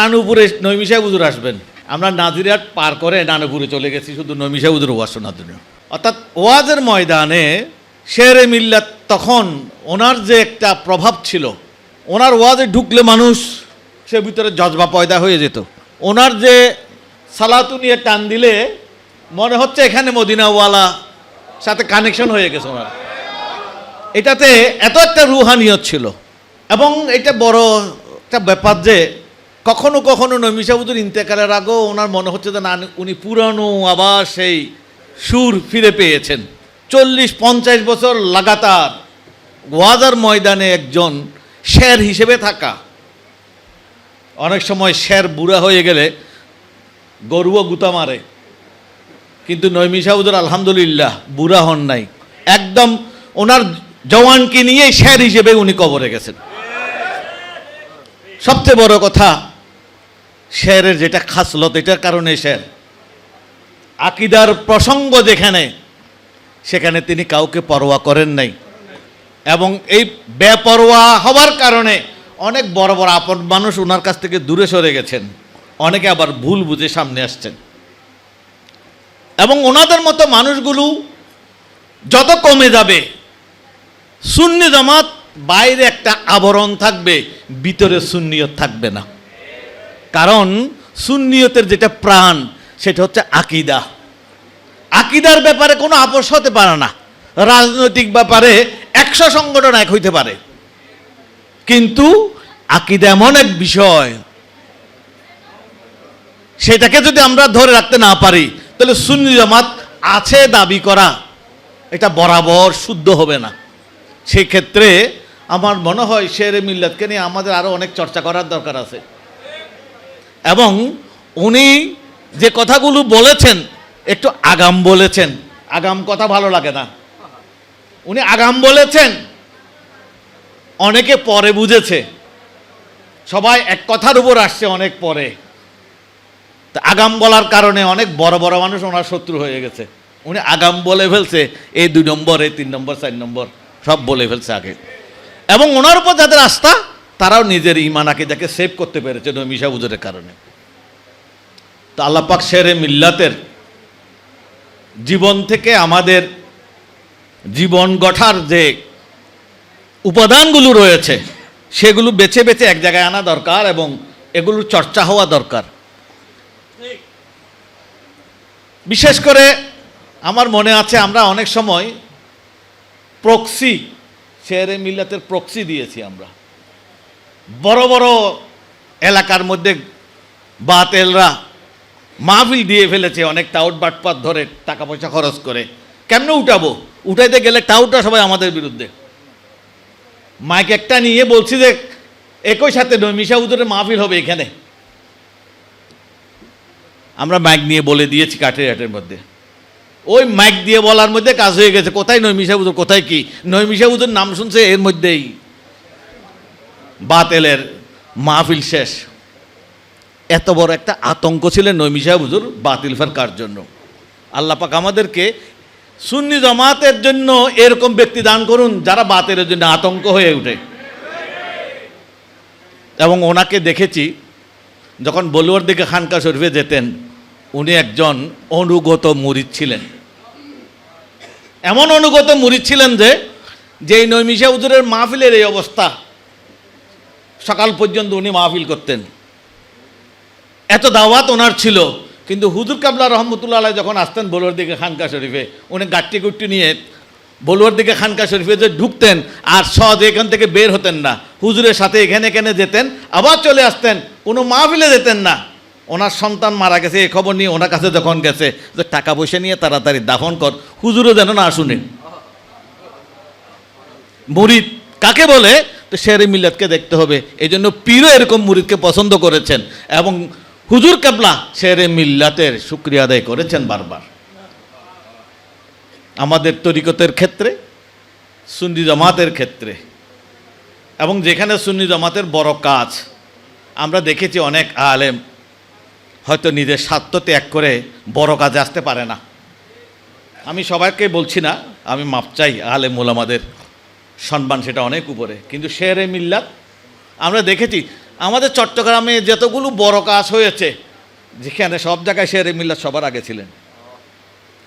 নানুপুরে নৈমিষা হুজুর আসবেন। আমরা নাজিরাট পার করে নানুপুরে চলে গেছি, শুধু নৈমিষা হুজুর ওয়াজ শোনার জন্য। অর্থাৎ ওয়াজের ময়দানে শেরে মিল্লাত তখন ওনার যে একটা প্রভাব ছিল, ওনার ওয়াজে ঢুকলে মানুষ সে ভিতরে জজবা পয়দা হয়ে যেত। ওনার যে সালাতু নিয়ে টান দিলে মনে হচ্ছে এখানে মদিনাওয়ালা সাথে কানেকশন হয়ে গেছে ওনার। এটাতে এত একটা রুহানিয়ত ছিল এবং এটা বড় একটা ব্যাপার যে কখনো কখনো নমিষাবুদুর ইন্তেকালের আগেও ওনার মনে হচ্ছে যে না, উনি পুরানো আবার সেই সুর ফিরে পেয়েছেন। চল্লিশ, পঞ্চাশ বছর লাগাতার ওয়াজার ময়দানে একজন শের হিসেবে থাকা। অনেক সময় শের বুড়া হয়ে গেলে গরুও গুতা মারে। কিন্তু নৈমিষাউদুর আলহামদুলিল্লাহ বুড়া হন নাই। একদম ওনার জওয়ানকে নিয়ে শের হিসেবে উনি কবরে গেছেন। সবচেয়ে বড় কথা শেরের যেটা খাসলত, এটার কারণে শের। আকিদার প্রসঙ্গ যেখানে, সেখানে তিনি কাউকে পরোয়া করেন নাই। এবং এই বেপরোয়া হওয়ার কারণে অনেক বড় বড় আপন মানুষ ওনার কাছ থেকে দূরে সরে গেছেন। অনেকে আবার ভুল বুঝে সামনে আসছেন। এবং ওনাদের মতো মানুষগুলো যত কমে যাবে, সুন্নি জামাত বাইরে একটা আবরণ থাকবে, ভিতরে সুন্নিয়ত থাকবে না। কারণ সুন্নিয়তের যেটা প্রাণ, সেটা হচ্ছে আকিদা। আকিদার ব্যাপারে কোনো আপোষ হতে পারে না। রাজনৈতিক ব্যাপারে একশো সংগঠন এক হইতে পারে। কিন্তু আকিদা এমন এক বিষয়, সেটাকে যদি আমরা ধরে রাখতে না পারি, তাহলে সুন্নি জামাত আছে দাবি করা, এটা বরাবর শুদ্ধ হবে না। সেক্ষেত্রে আমার মনে হয় শেরে মিল্লাতকে নিয়ে আমাদের আরও অনেক চর্চা করার দরকার আছে। এবং উনি যে কথাগুলো বলেছেন, একটু আগাম বলেছেন। আগাম কথা ভালো লাগে না। উনি আগাম বলেছেন, অনেকে পরে বুঝেছে। সবাই এক কথার উপর আসছে অনেক পরে। তা আগাম বলার কারণে অনেক বড় বড় মানুষ ওনার শত্রু হয়ে গেছে। উনি আগাম বলে ফেলছে, এই দুই নম্বর, এই তিন নম্বর, চার নম্বর, সব বলে ফেলছে আগে। এবং ওনার উপর যাদের আস্থা তারাও নিজের ইমান আকিদাকে সেভ করতে পেরেছে নমিশা উজুরের কারণে। তো আল্লাপাক শেরে মিল্লাতের জীবন থেকে আমাদের জীবন গঠার যে উপাদানগুলো রয়েছে, সেগুলো বেছে বেছে এক জায়গায় আনা দরকার এবং এগুলোর চর্চা হওয়া দরকার। বিশেষ করে আমার মনে আছে আমরা অনেক সময় প্রক্সি শেয়ারে মিল্লাতের প্রক্সি দিয়েছি আমরা। বড় বড় এলাকার মধ্যে বাতেলরা মাহফিল দিয়ে ফেলেছে অনেক টাউট বাটপাত ধরে টাকা পয়সা খরচ করে। কেমনে উঠাবো? উঠাইতে গেলে টাউটটা সবাই আমাদের বিরুদ্ধে। মাইক একটা নিয়ে বলছি যে, একই সাথে নৈমিষা উদরের মাহফিল হবে এখানে। আমরা মাইক নিয়ে বলে দিয়েছি কাঠের হাটের মধ্যে। ওই মাইক দিয়ে বলার মধ্যে কাজ হয়ে গেছে। কোথায় নৈমিষা উদর কোথায় কি? নৈমিষা উদর নাম শুনছে এর মধ্যেই। বাতেলের মাহফিল শেষ। এত বড় একটা আতঙ্ক ছিলেন নৈমিষা হুজুর, বাতিল ফেরকার জন্য। আল্লাহ পাক আমাদেরকে সুন্নি জামাতের জন্য এরকম ব্যক্তি দান করুন যারা বাতিলের জন্য আতঙ্ক হয়ে ওঠে এবং ওনাকে দেখেছি, যখন বলুয়ার দিকে খানকা শরীফে যেতেন, উনি একজন অনুগত মুরিদ ছিলেন। এমন অনুগত মুরিদ ছিলেন যে, যেই নৈমিষা হুজুরের মাহফিলের এই অবস্থা সকাল পর্যন্ত উনি মাহফিল করতেন। এত দাওয়াত ওনার ছিল, কিন্তু হুজুর কাবলা রহমতুল্লাহ আলাই যখন আসতেন বলুয়ার দিকে খানকা শরীফে, উনি গাট্টি গুট্টি নিয়ে বলুয়ার দিকে খানকা শরীফে যে ঢুকতেন, আর সহজ এখান থেকে বের হতেন না। হুজুরের সাথে এখানে এখানে যেতেন, আবার চলে আসতেন, কোনো মাহফিলে যেতেন না। ওনার সন্তান মারা গেছে এই খবর নিয়ে ওনার কাছে যখন গেছে, যে টাকা পয়সা নিয়ে তাড়াতাড়ি দাফন কর, হুজুরও যেন না শুনে। মুরিদ কাকে বলে? তো শেরে মিল্লাতকে দেখতে হবে। এই জন্য পীরও এরকম মুরিদকে পছন্দ করেছেন এবং হুজুর কাবলা শেরে মিল্লাতের শুক্রিয়া আদায় করেছেন বারবার। আমাদের তরিকতের ক্ষেত্রে, সুন্নি জামাতের ক্ষেত্রে এবং যেখানে সুন্নি জামাতের বড় কাজ, আমরা দেখেছি অনেক আলেম হয়তো নিজের স্বার্থ ত্যাগ করে বড় কাজে আসতে পারে না। আমি সবাইকে বলছি না, আমি মাপ চাই আলেম মোলামাদের সম্মান সেটা অনেক উপরে। কিন্তু শেরে মিল্লাত, আমরা দেখেছি, আমাদের চট্টগ্রামে যতগুলো বড় কাজ হয়েছে, যেখানে সব জায়গায় শেরে মিল্লাত সবার আগে ছিলেন।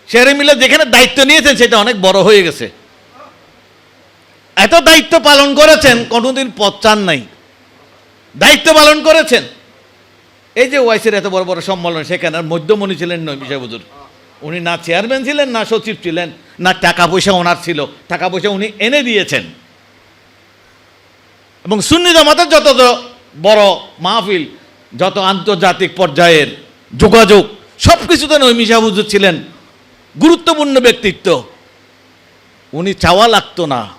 শেরে মিল্লাত যেখানে দায়িত্ব নিয়েছেন, সেটা অনেক বড় হয়ে গেছে। এত দায়িত্ব পালন করেছেন, কোনোদিন পথ চান নাই। দায়িত্ব পালন করেছেন। এই যে ওয়াইসের এত বড় বড় সম্মেলন, সেখানে মধ্যমণি ছিলেন নৈমিষা বুজুর উনি না চেয়ারম্যান ছিলেন, না সচিব ছিলেন, না টাকা পয়সা ওনার ছিল। টাকা পয়সা উনি এনে দিয়েছেন। এবং সুন্নি জামাতের যত বড় মাহফিল, যত আন্তর্জাতিক পর্যায়ের যোগাযোগ সব কিছুতে নৈমিষা ছিলেন। গুরুত্বপূর্ণ ব্যক্তিত্ব। উনি চাওয়া লাগতো না।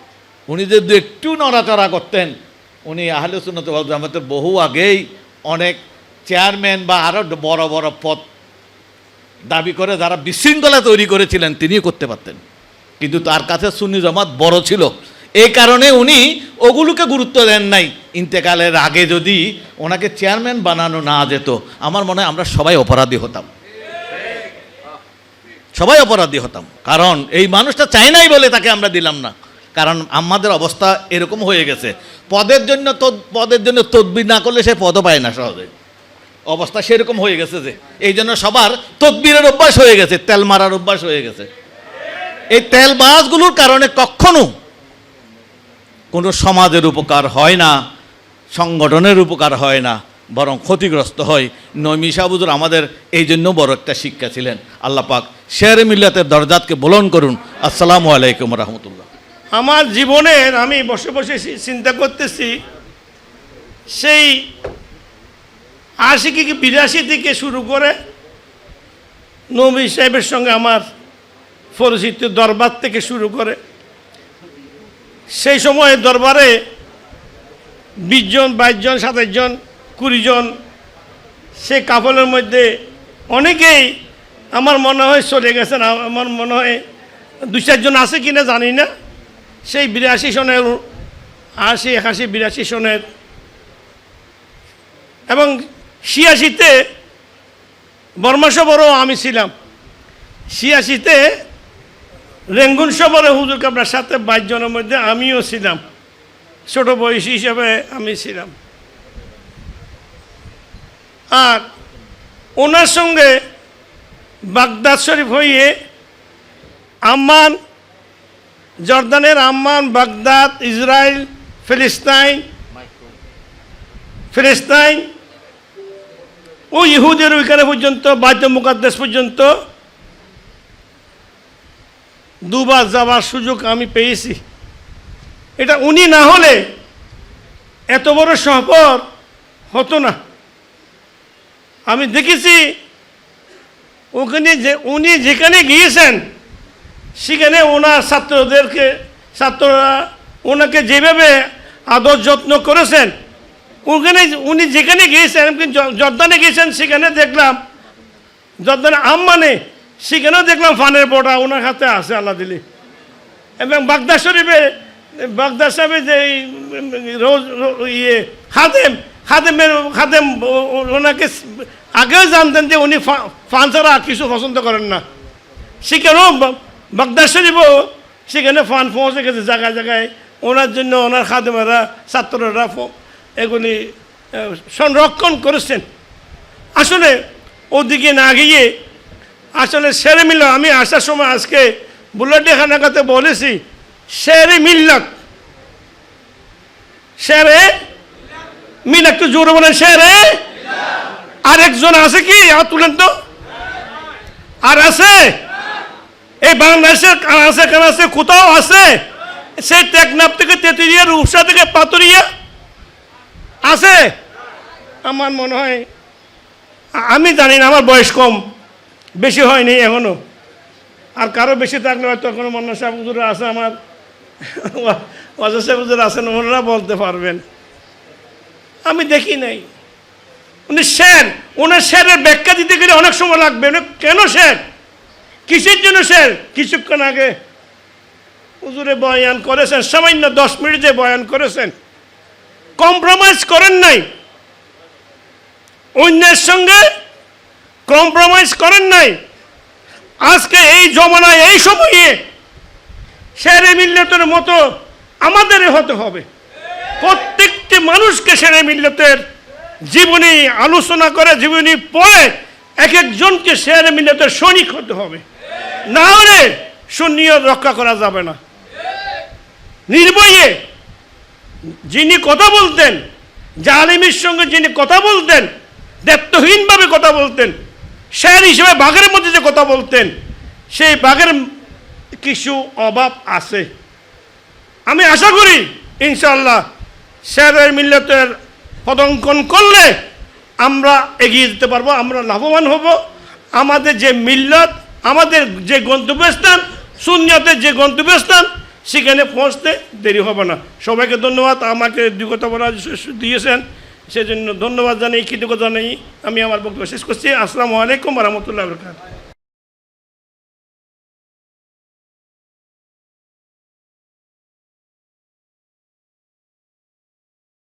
উনি যদি একটু নড়াচড়া করতেন, উনি আহলে সুন্নত জামাতের বহু আগেই অনেক চেয়ারম্যান বা আরও বড় বড় পদ দাবি করে, যারা বিশৃঙ্খলা তৈরি করেছিলেন, তিনিও করতে পারতেন। কিন্তু তার কাছে সুন্নি জামাত বড় ছিল। এই কারণে উনি ওগুলোকে গুরুত্ব দেন নাই। ইন্তেকালের আগে যদি ওনাকে চেয়ারম্যান বানানো না যেত, আমার মনে হয় আমরা সবাই অপরাধী হতাম। সবাই অপরাধী হতাম। কারণ এই মানুষটা চাই নাই বলে তাকে আমরা দিলাম না। কারণ আমাদের অবস্থা এরকম হয়ে গেছে। পদের জন্য পদের জন্য তদবির না করলে সে পদও পায় না সহজে। অবস্থা সেরকম হয়ে গেছে যে, এই জন্য সবার তদবিরের অভ্যাস হয়ে গেছে, তেল মারার অভ্যাস হয়ে গেছে। এই তেল বাসগুলোর কারণে কখনো কোনো সমাজের উপকার হয় না, সংগঠনের উপকার হয় না, বরং ক্ষতিগ্রস্ত হয়। নৈমি সাবুদুর আমাদের এই জন্য বড় একটা শিক্ষা ছিলেন। আল্লাহ পাক শের মিল্লাতের দরজাতকে বলন করুন। আসসালামু আলাইকুম রহমতুল্লাহ। আমার জীবনের আমি বসে বসে চিন্তা করতেছি, সেই আশি কি বিরাশি থেকে শুরু করে নবী সাহেবের সঙ্গে আমার পরিচিত দরবার থেকে শুরু করে, সেই সময় দরবারে বিশ জন, বাইশ জন সাতাশ জন, কুড়ি জন, সে কাপলের মধ্যে অনেকেই আমার মনে হয় চলে গেছেন, আমার মনে হয় দু চারজন আছে কিনা জানি না। সেই বিরাশি সনের আশি, একাশি, বিরাশি সনের এবং ছিয়াশিতে বর্মা সবরও আমি ছিলাম। ছিয়াশিতে রেঙ্গুন সবরে হুজুর কাবরার সাথে বাইশ জনের মধ্যে আমিও ছিলাম। ছোট বয়সী হিসেবে আমি ছিলাম। আর ওনার সঙ্গে বাগদাদ শরীফ হইয়ে আম্মান, জর্দানের আম্মান, বাগদাদ, ইসরায়েল, ফিলিস্তাইন ফিলিস্তাইন ও ইহুদের ওইখানে পর্যন্ত বাদ্য মুকাদ্দেশ পর্যন্ত দুবার যাওয়ার সুযোগ আমি পেয়েছি। এটা উনি না হলে এত বড় সফর হতো না। আমি দেখেছি ওখানে যে উনি যেখানে গিয়েছেন, সেখানে ওনার ছাত্রদেরকে, ছাত্ররা ওনাকে যেভাবে আদর যত্ন করেছেন ওখানে উনি যেখানে গিয়েছেন এমনকি জর্দানে গিয়েছেন, সেখানে দেখলাম, জর্দানে আম্মানে সেখানেও দেখলাম ফানের বড়া ওনার হাতে আছে, আল্লাহ দিলি। এবং বাগদা শরীফে বাগদা সাহেবের যে রোজ ইয়ে খাদেম, খাদেমের, খাদেম ওনাকে আগেও জানতেন যে উনি ফান ছাড়া আর কিছু পছন্দ করেন না। সেখানেও বা- বাগদাদ শরীফও সেখানে ফান পৌঁছে গেছে, জায়গায় জায়গায়। ওনার জন্য ওনার খাদেমেরা, ছাত্ররা এগুলি সংরক্ষণ করেছেন। আসলে ওদিকে না গিয়ে, আসলে সেরে মিল আমি আসার সময় আজকে বুলেটে খানাকাতে বলেছি শেরে মিল্লাত। শেরে মিল একটু জোরে বলেন শেরে আরেকজন আছে কি? আর তুলেন তো। আর আছে? এই বাংলাদেশের কানাসে আছে কোথাও আছে? সেই টেকনাফ থেকে তেতুরিয়া রূপসা থেকে পাতুরিয়া আছে? আমার মনে হয়, আমি জানি না, আমার বয়স কম, বেশি হয়নি এখনও। আর কারও বেশি থাকলে হয়তো এখনও মন্না সাহেব আছে, আমার ওয়াজা সাহেব আছেন, ওনারা বলতে পারবেন। আমি দেখি নাই। উনি শের ওনার শেরের ব্যাখ্যা দিতে গেলে অনেক সময় লাগবে। কেন শের কিসের জন্য শের কিছুক্ষণ আগে হুজুরে বয়ান করেছেন, সামান্য দশ মিনিট যে বয়ান করেছেন কম্প্রোমাইজ করেন নাই। অন্যের সঙ্গে কম্প্রোমাইজ করেন নাই। আজকে এই জমানায়, এই সময়ে শেরে মিল্লতের মতো আমাদের হতে হবে। প্রত্যেকটি মানুষকে সেরে মিল্লতের জীবনী আলোচনা করে, জীবনী পড়ে এক একজনকে শেয়ারে মিলাতে সৈনিক হতে হবে। না হলে সুন্নিয়ত রক্ষা করা যাবে না। নির্ভয়ে যিনি কথা বলতেন, জালিমের সঙ্গে যিনি কথা বলতেন, দায়িত্বহীনভাবে কথা বলতেন শেয়ার হিসেবে বাঘের মধ্যে যে কথা বলতেন, সেই বাঘের কিছু অভাব আছে। আমি আশা করি ইনশাল্লাহ শেয়ারের মিল্লতের পদঙ্কন করলে আমরা এগিয়ে যেতে পারব, আমরা লাভবান হব। আমাদের যে মিল্লত, আমাদের যে গন্তব্যস্থান শূন্যতের যে গন্তব্যস্থান সেখানে পৌঁছতে দেরি হবে না। সবাইকে ধন্যবাদ। আমাকে কথা বলা দিয়েছেন। সেজন্য ধন্যবাদ জানাই কৃতজ্ঞতা জানাই আমি আমার বক্তব্য শেষ করছি। আসসালামু আলাইকুম রহমতুল্লাহ বরকাত